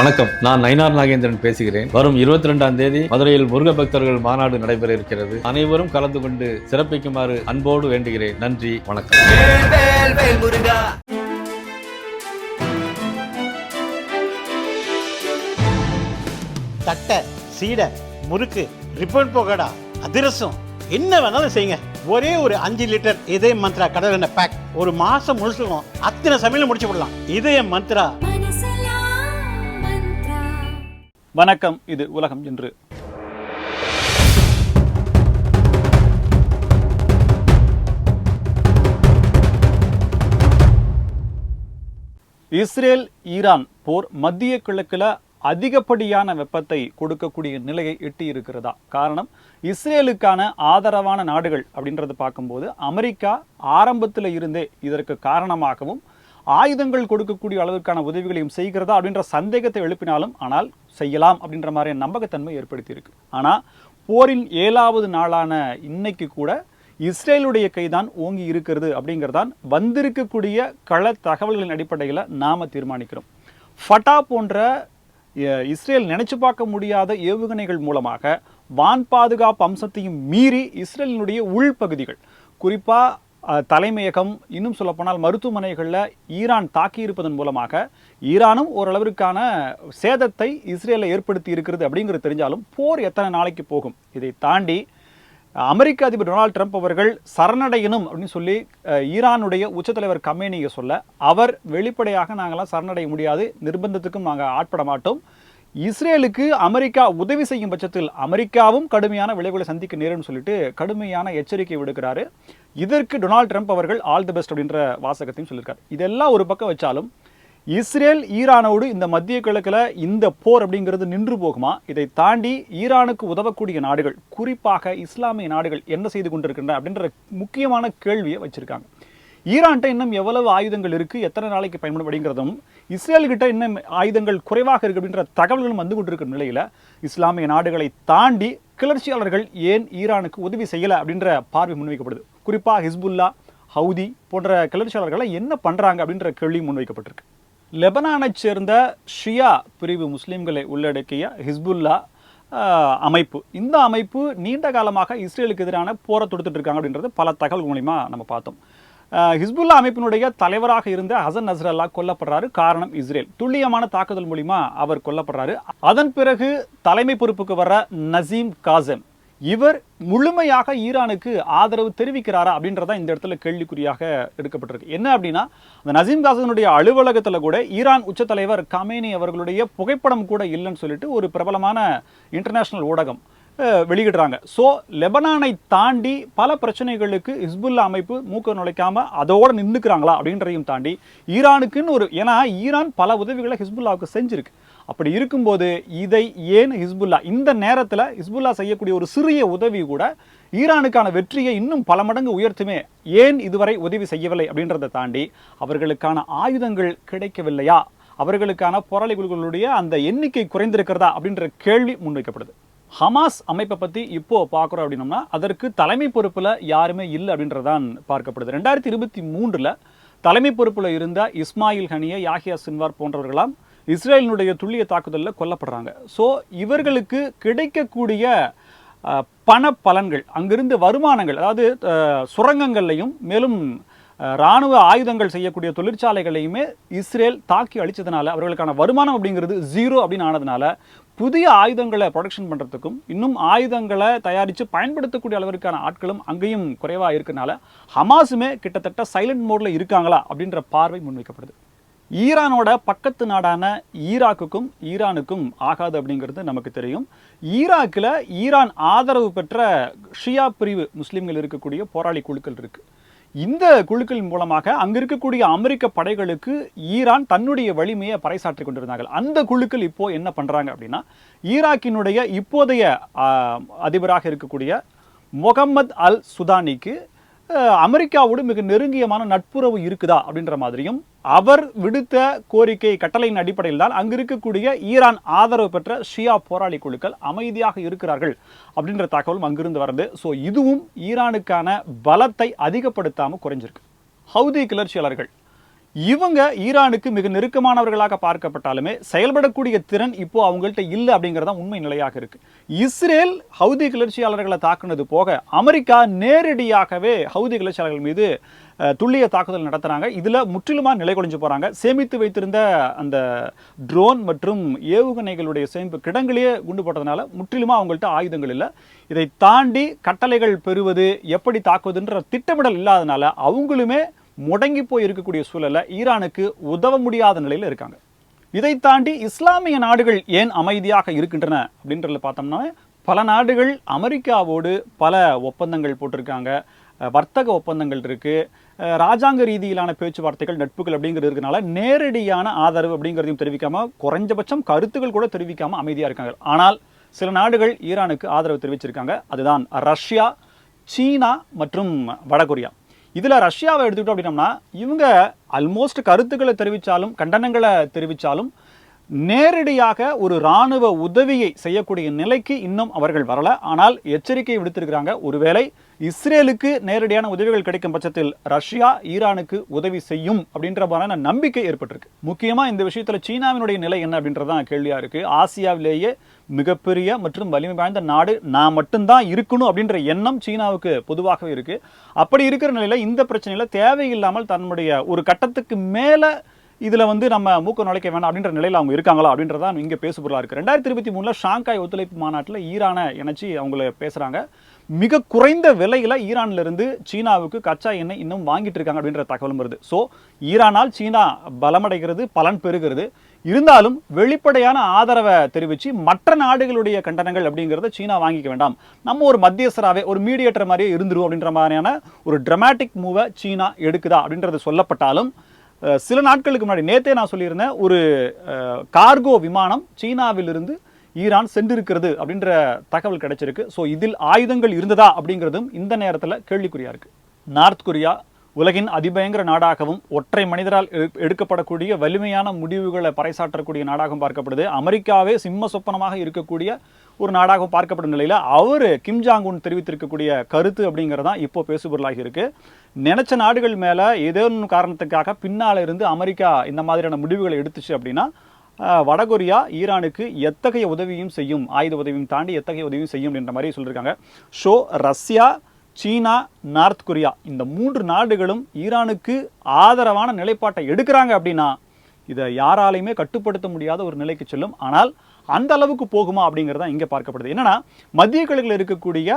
வணக்கம். நான் நயனார் நாகேந்திரன் பேசுகிறேன். வரும் இருபத்தி ரெண்டாம் தேதி மதுரையில் முருக பக்தர்கள் மாநாடு நடைபெற இருக்கிறது. அனைவரும் கலந்து கொண்டு சிறப்பிக்குமாறு அன்போடு வேண்டுகிறேன். நன்றி வணக்கம். தட்டை சீடை முறுக்கு ரிப்பன் போகடா அதிரசம் என்ன வேணாலும் செய்யுங்க. ஒரே ஒரு அஞ்சு லிட்டர் இதய மந்த்ரா கடல் எண்ணெய் பேக் ஒரு மாசம் முழுசுக்கும் அத்தனை சமையல முடிச்சு விடலாம் இதய மந்த்ரா. வணக்கம் இது உலகம் என்று இஸ்ரேல் ஈரான் போர் மத்திய கிழக்குல அதிகப்படியான வெப்பத்தை கொடுக்கக்கூடிய நிலையை எட்டி இருக்கிறதா காரணம் இஸ்ரேலுக்கான ஆதரவான நாடுகள் அப்படின்றத பார்க்கும்போது அமெரிக்கா ஆரம்பத்தில் இருந்தே இதற்கு காரணமாகவும் ஆயுதங்கள் கொடுக்கக்கூடிய அளவுக்கான உதவிகளையும் செய்கிறதா அப்படின்ற சந்தேகத்தை எழுப்பினாலும் ஆனால் செய்யலாம் அப்படின்ற மாதிரியான நம்பகத்தன்மை ஏற்படுத்தியிருக்கு. ஆனால் போரின் ஏழாவது நாளான இன்னைக்கு கூட இஸ்ரேலுடைய கைதான் ஓங்கி இருக்கிறது அப்படிங்கிறதான் வந்திருக்கக்கூடிய கள தகவல்களின் அடிப்படையில் நாம் தீர்மானிக்கிறோம். ஃபட்டா போன்ற இஸ்ரேல் நினைச்சு பார்க்க முடியாத ஏவுகணைகள் மூலமாக வான் பாதுகாப்பு அம்சத்தையும் மீறி இஸ்ரேலினுடைய உள்பகுதிகள் குறிப்பாக தலைமையகம் இன்னும் சொல்லப்போனால் மருத்துவமனைகளில் ஈரான் தாக்கியிருப்பதன் மூலமாக ஈரானும் ஓரளவிற்கான சேதத்தை இஸ்ரேலில் ஏற்படுத்தி இருக்கிறது அப்படிங்கிறது தெரிஞ்சாலும் போர் எத்தனை நாளைக்கு போகும்? இதை தாண்டி அமெரிக்க அதிபர் டொனால்ட் ட்ரம்ப் அவர்கள் சரணடையணும் அப்படின்னு சொல்லி ஈரானுடைய உச்சத்தலைவர் கமேனியை சொல்ல அவர் வெளிப்படையாக நாங்களாம் சரணடைய முடியாது நிர்பந்தத்துக்கும் நாங்கள் ஆட்பட மாட்டோம். இஸ்ரேலுக்கு அமெரிக்கா உதவி செய்யும் பட்சத்தில் அமெரிக்காவும் கடுமையான விளைவுகளை சந்திக்க நேரும்னு சொல்லிட்டு கடுமையான எச்சரிக்கை விடுக்கிறாரு. இதற்கு டொனால்ட் ட்ரம்ப் அவர்கள் ஆல் தி பெஸ்ட் அப்படின்ற வாசகத்தையும் சொல்லியிருக்காரு. இதெல்லாம் ஒரு பக்கம் வச்சாலும் இஸ்ரேல் ஈரானோடு இந்த மத்திய கிழக்கில் இந்த போர் அப்படிங்கிறது நின்று போகுமா? இதை தாண்டி ஈரானுக்கு உதவக்கூடிய நாடுகள் குறிப்பாக இஸ்லாமிய நாடுகள் என்ன செய்து கொண்டிருக்கின்றன அப்படின்ற முக்கியமான கேள்வியை வச்சுருக்காங்க. ஈரான்கிட்ட இன்னும் எவ்வளவு ஆயுதங்கள் இருக்குது எத்தனை நாளைக்கு பயன்படும் அப்படிங்கிறதும் இஸ்ரேல்கிட்ட இன்னும் ஆயுதங்கள் குறைவாக இருக்கு அப்படின்ற தகவல்களும் வந்து கொண்டிருக்கிற நிலையில் இஸ்லாமிய நாடுகளை தாண்டி கிளர்ச்சியாளர்கள் ஏன் ஈரானுக்கு உதவி செய்யலை அப்படின்ற பார்வை முன்வைக்கப்படுது. குறிப்பாக ஹிஸ்புல்லா ஹவுதி போன்ற கிளர்ச்சியாளர்களை என்ன பண்ணுறாங்க அப்படின்ற கேள்வி முன்வைக்கப்பட்டிருக்கு. லெபனானைச் சேர்ந்த ஷியா பிரிவு முஸ்லீம்களை உள்ளடக்கிய ஹிஸ்புல்லா அமைப்பு. இந்த அமைப்பு நீண்ட காலமாக இஸ்ரேலுக்கு எதிரான போரை தொடுத்துட்டு இருக்காங்க அப்படின்றது பல தகவல் மூலிமா நம்ம பார்த்தோம். ஹிஸ்புல்லா அமைப்பினுடைய தலைவராக இருந்த ஹசன் நஸ்ரல்லா கொல்லப்படுறாரு காரணம் இஸ்ரேல். துல்லியமான தாக்குதல் மூலிமா அவர் கொல்லப்படுறாரு. அதன் பிறகு தலைமை பொறுப்புக்கு வர நசீம் காசம் இவர் முழுமையாக ஈரானுக்கு ஆதரவு தெரிவிக்கிறாரா அப்படின்றத இந்த இடத்துல கேள்விக்குறியாக எடுக்கப்பட்டிருக்கு. என்ன அப்படின்னா அந்த நசீம் காசனுடைய அலுவலகத்தில் கூட ஈரான் உச்ச தலைவர் கமேனி அவர்களுடைய புகைப்படம் கூட இல்லைன்னு சொல்லிட்டு ஒரு பிரபலமான இன்டர்நேஷனல் ஊடகம் வெளியிடுறாங்க. ஸோ லெபனானை தாண்டி பல பிரச்சனைகளுக்கு ஹிஸ்புல்லா அமைப்பு மூக்க நுழைக்காம அதோட நின்றுக்கிறாங்களா அப்படின்றதையும் தாண்டி ஈரானுக்குன்னு ஒரு ஏன்னா ஈரான் பல உதவிகளை ஹிஸ்புல்லாவுக்கு செஞ்சிருக்கு. அப்படி இருக்கும்போது இதை ஏன் ஹிஸ்புல்லா இந்த நேரத்தில் ஹிஸ்புல்லா செய்யக்கூடிய ஒரு சிறிய உதவி கூட ஈரானுக்கான வெற்றியை இன்னும் பல மடங்கு உயர்த்துமே ஏன் இதுவரை உதவி செய்யவில்லை அப்படின்றத தாண்டி அவர்களுக்கான ஆயுதங்கள் கிடைக்கவில்லையா? அவர்களுக்கான போராளிகளுடைய அந்த எண்ணிக்கை குறைந்திருக்கிறதா அப்படின்ற கேள்வி முன்வைக்கப்படுது. ஹமாஸ் அமைப்பை பற்றி இப்போ பார்க்குறோம் அப்படின்னோம்னா அதற்கு தலைமை பொறுப்பில் யாருமே இல்லை அப்படின்றதான் பார்க்கப்படுது. ரெண்டாயிரத்தி இருபத்தி மூன்றில் தலைமை பொறுப்பில் இருந்த இஸ்மாயில் ஹனிய யாஹியா சின்வார் போன்றவர்களாம் இஸ்ரேலினுடைய துல்லிய தாக்குதலில் கொல்லப்படுறாங்க. ஸோ இவர்களுக்கு கிடைக்கக்கூடிய பண பலன்கள் அங்கிருந்து வருமானங்கள் அதாவது சுரங்கங்கள்லையும் மேலும் இராணுவ ராணுவ ஆயுதங்கள் செய்யக்கூடிய தொழிற்சாலைகளையுமே இஸ்ரேல் தாக்கி அழித்ததுனால அவர்களுக்கான வருமானம் அப்படிங்கிறது ஜீரோ அப்படின்னு ஆனதுனால புதிய ஆயுதங்களை ப்ரொடக்ஷன் பண்ணுறதுக்கும் இன்னும் ஆயுதங்களை தயாரித்து பயன்படுத்தக்கூடிய அளவிற்கான ஆட்களும் அங்கேயும் குறைவாக இருக்கனால ஹமாஸுமே கிட்டத்தட்ட சைலண்ட் மோடில் இருக்காங்களா அப்படின்ற பார்வை முன்வைக்கப்படுது. ஈரானோட பக்கத்து நாடான ஈராக்குக்கும் ஈரானுக்கும் ஆகாது அப்படிங்கிறது நமக்கு தெரியும். ஈராக்கில் ஈரான் ஆதரவு பெற்ற ஷியா பிரிவு முஸ்லீம்கள் இருக்கக்கூடிய போராளி குழுக்கள் இருக்கு. இந்த குழுக்களின் மூலமாக அங்க இருக்கக்கூடிய அமெரிக்க படைகளுக்கு ஈரான் தன்னுடைய வலிமையை பறைசாற்றி கொண்டிருந்தார்கள். அந்த குழுக்கள் இப்போ என்ன பண்றாங்க அப்படின்னா ஈராக்கினுடைய இப்போதைய அதிபராக இருக்கக்கூடிய முகம்மது அல் சுதானிக்கு அமெரிக்காவோடு மிக நெருங்கியமான நட்புறவு இருக்குதா அப்படின்ற மாதிரியும் அவர் விடுத்த கோரிக்கை கட்டளையின் அடிப்படையில் தான் அங்கு இருக்கக்கூடிய ஈரான் ஆதரவு பெற்ற ஷியா போராளி குழுக்கள் அமைதியாக இருக்கிறார்கள் அப்படின்ற தகவலும் அங்கிருந்து வருது ஸோ இதுவும் ஈரானுக்கான பலத்தை அதிகப்படுத்தாமல் குறைஞ்சிருக்கு. ஹவுதி கிளர்ச்சியாளர்கள் இவங்க ஈரானுக்கு மிக நெருக்கமானவர்களாக பார்க்கப்பட்டாலுமே செயல்படக்கூடிய திறன் இப்போ அவங்கள்ட்ட இல்லை அப்படிங்கிறது தான் உண்மை நிலையாக இருக்கு. இஸ்ரேல் ஹவுதி கிளர்ச்சியாளர்களை தாக்குனது போக அமெரிக்கா நேரடியாகவே ஹவுதி கிளர்ச்சியாளர்கள் மீது துல்லிய தாக்குதல் நடத்துகிறாங்க இதில் முற்றிலுமாக நிலை குலைஞ்சு போகிறாங்க சேமித்து வைத்திருந்த அந்த ட்ரோன் மற்றும் ஏவுகணைகளுடைய சேமிப்பு கிடங்கிலேயே குண்டு போட்டதுனால முற்றிலுமா அவங்கள்ட்ட ஆயுதங்கள் இல்லை. இதை தாண்டி கட்டளைகள் பெறுவது எப்படி தாக்குவதுன்ற திட்டமிடல் இல்லாதனால அவங்களுமே முடங்கி போய் இருக்கக்கூடிய சூழலில் ஈரானுக்கு உதவ முடியாத நிலையில் இருக்காங்க. இதை தாண்டி இஸ்லாமிய நாடுகள் ஏன் அமைதியாக இருக்கின்றன அப்படின்றத பார்த்தோம்னா பல நாடுகள் அமெரிக்காவோடு பல ஒப்பந்தங்கள் போட்டிருக்காங்க. வர்த்தக ஒப்பந்தங்கள் இருக்குது ராஜாங்க ரீதியிலான பேச்சுவார்த்தைகள் நட்புகள் அப்படிங்கிறது இருக்கனால நேரடியான ஆதரவு அப்படிங்கிறதையும் தெரிவிக்காமல் குறைஞ்சபட்சம் கருத்துக்கள் கூட தெரிவிக்காமல் அமைதியாக இருக்காங்க. ஆனால் சில நாடுகள் ஈரானுக்கு ஆதரவு தெரிவிச்சிருக்காங்க. அதுதான் ரஷ்யா சீனா மற்றும் வடகொரியா. இதில் ரஷ்யாவை எடுத்துக்கிட்டோம் அப்படின்னம்னா இவங்க ஆல்மோஸ்ட் கருத்துக்களை தெரிவித்தாலும் கண்டனங்களை தெரிவித்தாலும் நேரடியாக ஒரு ராணுவ உதவியை செய்யக்கூடிய நிலைக்கு இன்னும் அவர்கள் வரல. ஆனால் எச்சரிக்கை விடுத்திருக்கிறாங்க. ஒருவேளை இஸ்ரேலுக்கு நேரடியான உதவிகள் கிடைக்கும் பட்சத்தில் ரஷ்யா ஈரானுக்கு உதவி செய்யும் அப்படின்ற மாதிரியான நம்பிக்கை ஏற்பட்டிருக்கு. முக்கியமாக இந்த விஷயத்தில் சீனாவினுடைய நிலை என்ன அப்படின்றதான் கேள்வியாக இருக்குது ஆசியாவிலேயே மிகப்பெரிய மற்றும் வலிமை வாய்ந்த நாடு. நான் மட்டும்தான் இருக்கணும் அப்படின்ற எண்ணம் சீனாவுக்கு பொதுவாகவே இருக்கு. அப்படி இருக்கிற நிலையில இந்த பிரச்சனையில தேவையில்லாமல் தன்னுடைய ஒரு கட்டத்துக்கு மேல இதில் வந்து நம்ம மூக்க நுழைக்க வேணாம் அப்படின்ற நிலையில் அவங்க இருக்காங்களா அப்படின்றதான் இங்கே பேசுபொருளாக இருக்குது ரெண்டாயிரத்தி இருபத்தி மூணில் ஷாங்காய் ஒத்துழைப்பு மாநாட்டில் ஈரானை இணைச்சி அவங்கள பேசுகிறாங்க மிக குறைந்த விலையில் ஈரான்லேருந்து சீனாவுக்கு கச்சா எண்ணெய் இன்னும் வாங்கிட்டு இருக்காங்க அப்படின்ற தகவலும் வருது. ஸோ ஈரானால் சீனா பலமடைகிறது பலன் பெறுகிறது. இருந்தாலும் வெளிப்படையான ஆதரவை தெரிவித்து மற்ற நாடுகளுடைய கண்டனங்கள் அப்படிங்கிறத சீனா வாங்கிக்க வேண்டாம். நம்ம ஒரு மத்தியஸ்தராகவே ஒரு மீடியேட்டர் மாதிரியே இருந்துரும் அப்படின்ற மாதிரியான ஒரு ட்ரமாட்டிக் மூவை சீனா எடுக்குதா அப்படின்றது சொல்லப்பட்டாலும் சில நாட்களுக்கு முன்னாடி நேத்தே நான் சொல்லியிருந்தேன் ஒரு கார்கோ விமானம் சீனாவிலிருந்து ஈரான் சென்றிருக்கிறது அப்படின்ற தகவல் கிடைச்சிருக்கு. ஸோ இதில் ஆயுதங்கள் இருந்ததா அப்படிங்கிறதும் இந்த நேரத்தில் கேள்விக்குறியாக இருக்குது நார்த் கொரியா உலகின் அதிபயங்கர நாடாகவும் ஒற்றை மனிதரால் எடு- எடுக்கப்படக்கூடிய வலிமையான முடிவுகளை பறைசாற்றக்கூடிய நாடாகவும் பார்க்கப்படுது. அமெரிக்காவே சிம்ம சொப்பனமாக இருக்கக்கூடிய ஒரு நாடாகவும் பார்க்கப்படும் நிலையில் அவர் கிம் ஜாங் உன் தெரிவித்திருக்கக்கூடிய கருத்து அப்படிங்கிறதான் இப்போ பேசுபொருளாகி இருக்கு. நினைச்ச நாடுகள் மேலே ஏதோ காரணத்துக்காக பின்னால் இருந்து அமெரிக்கா இந்த மாதிரியான முடிவுகளை எடுத்துச்சு அப்படின்னா வடகொரியா ஈரானுக்கு எத்தகைய உதவியும் செய்யும் ஆயுத உதவியும் தாண்டி எத்தகைய உதவியும் செய்யும் என்ற மாதிரி சொல்லியிருக்காங்க so Russia China North Korea இந்த மூன்று நாடுகளும் ஈரானுக்கு ஆதரவான நிலைப்பாட்டை எடுக்கிறாங்க அப்படின்னா இதை யாராலையுமே கட்டுப்படுத்த முடியாத ஒரு நிலைக்கு செல்லும். ஆனால் அந்த அளவுக்கு போகுமா அப்படிங்கிறதா தான் இங்கே பார்க்கப்படுது. என்னென்னா மத்திய கிழக்கில் இருக்கக்கூடிய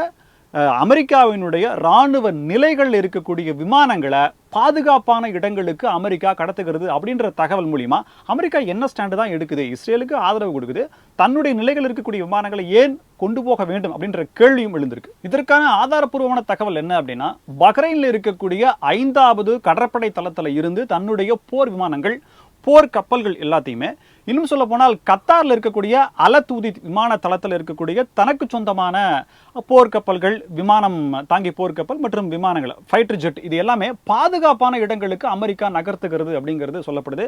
அமெரிக்காவினுடைய ராணுவ நிலைகள் இருக்கக்கூடிய விமானங்களை பாதுகாப்பான இடங்களுக்கு அமெரிக்கா கடத்துகிறது அப்படின்ற தகவல் மூலியமா அமெரிக்கா என்ன ஸ்டாண்டு தான் எடுக்குது? இஸ்ரேலுக்கு ஆதரவு கொடுக்குது. தன்னுடைய நிலைகள் இருக்கக்கூடிய விமானங்களை ஏன் கொண்டு போக வேண்டும் அப்படின்ற கேள்வியும் எழுந்திருக்கு. இதற்கான ஆதாரப்பூர்வமான தகவல் என்ன அப்படின்னா பஹ்ரைனில் இருக்கக்கூடிய ஐந்தாவது கடற்படை தளத்தில் இருந்து தன்னுடைய போர் விமானங்கள் போர் கப்பல்கள் எல்லாத்தையுமே இன்னும் சொல்ல போனால் கத்தாரில் இருக்கக்கூடிய அலத்தூதி விமான தளத்தில் இருக்கக்கூடிய தனக்கு சொந்தமான போர்க்கப்பல்கள் விமானம் தாங்கி போர்க்கப்பல் மற்றும் விமானங்கள் ஃபைட்டர் ஜெட் இது எல்லாமே பாதுகாப்பான இடங்களுக்கு அமெரிக்கா நகர்த்துகிறது அப்படிங்கிறது சொல்லப்படுது.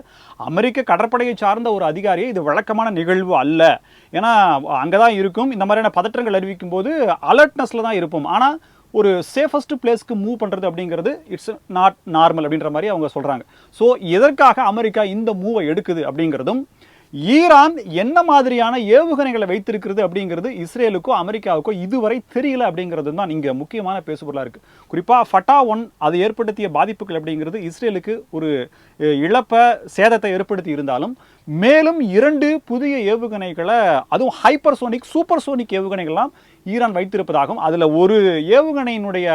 அமெரிக்க கடற்படையை சார்ந்த ஒரு அதிகாரியை இது வழக்கமான நிகழ்வு அல்ல. ஏன்னா அங்கதான் இருக்கும். இந்த மாதிரியான பதற்றங்கள் அறிவிக்கும் போது அலர்ட்னஸ்ல தான் இருப்போம். ஆனால் ஒரு சேஃபஸ்ட் பிளேஸ்க்கு மூவ் பண்ணுறது அப்படிங்கிறது இட்ஸ் நாட் நார்மல் அப்படின்ற மாதிரி அவங்க சொல்கிறாங்க ஸோ எதற்காக அமெரிக்கா இந்த மூவை எடுக்குது அப்படிங்கிறதும் ஈரான் என்ன மாதிரியான ஏவுகணைகளை வைத்திருக்கிறது அப்படிங்கிறது இஸ்ரேலுக்கோ அமெரிக்காவுக்கோ இதுவரை தெரியல அப்படிங்கிறது தான் இங்கே முக்கியமான பேசுபொருளாக இருக்குது குறிப்பாக ஃபட்டா ஒன் அது ஏற்படுத்திய பாதிப்புகள் அப்படிங்கிறது இஸ்ரேலுக்கு ஒரு இழப்பை சேதத்தை ஏற்படுத்தி இருந்தாலும் மேலும் இரண்டு புதிய ஏவுகணைகளை அதுவும் ஹைப்பர்சோனிக் சூப்பர்சோனிக் ஏவுகணைகள்லாம் ஈரான் வைத்திருப்பதாகவும் அதில் ஒரு ஏவுகணையினுடைய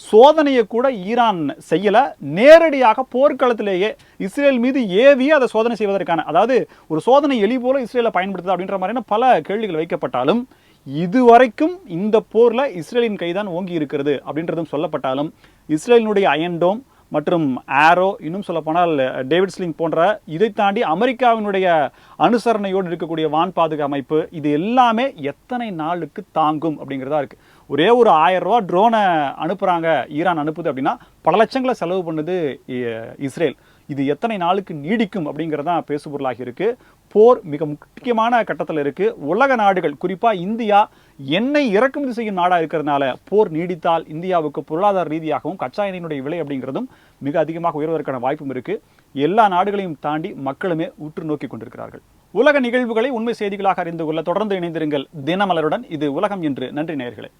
சோதனையை கூட ஈரான் செய்யலை. நேரடியாக போர்க்களத்திலேயே இஸ்ரேல் மீது ஏவி அதை சோதனை செய்வதற்கான அதாவது ஒரு சோதனை எலி போல இஸ்ரேலை பயன்படுத்துது அப்படின்ற மாதிரியான பல கேள்விகள் வைக்கப்பட்டாலும் இதுவரைக்கும் இந்த போரில் இஸ்ரேலின் கைதான் ஓங்கி இருக்கிறது அப்படின்றதும் சொல்லப்பட்டாலும் இஸ்ரேலினுடைய அயன்டோம் மற்றும் ஆரோ இன்னும் சொல்லப்போனால் டேவிட் ஸ்லிங் போன்ற இதை தாண்டி அமெரிக்காவினுடைய அனுசரணையோடு இருக்கக்கூடிய வான் பாதுகா அமைப்பு இது எல்லாமே எத்தனை நாளுக்கு தாங்கும் அப்படிங்கிறதா இருக்குது ஒரே ஒரு ஆயிரம் ரூபா ட்ரோனை அனுப்புகிறாங்க ஈரான் அனுப்புது அப்படின்னா பல லட்சங்களை செலவு பண்ணுது இஸ்ரேல். இது எத்தனை நாளுக்கு நீடிக்கும் அப்படிங்கிறதான் பேசுபொருளாகி இருக்குது போர் மிக முக்கியமான கட்டத்தில் இருக்குது உலக நாடுகள் குறிப்பாக இந்தியா எண்ணெய் இறக்குமதி செய்யும் நாடா இருக்கிறதுனால போர் நீடித்தால் இந்தியாவுக்கு பொருளாதார ரீதியாகவும் கச்சா எண்ணெயினுடைய விலை அப்படிங்கிறதும் மிக அதிகமாக உயர்வதற்கான வாய்ப்பும் இருக்கு. எல்லா நாடுகளையும் தாண்டி மக்களுமே உற்று நோக்கி கொண்டிருக்கிறார்கள். உலக நிகழ்வுகளை உண்மை செய்திகளாக அறிந்து கொள்ள தொடர்ந்து இணைந்திருங்கள். தினமலருடன் இது உலகம் என்று. நன்றி நேயர்களே.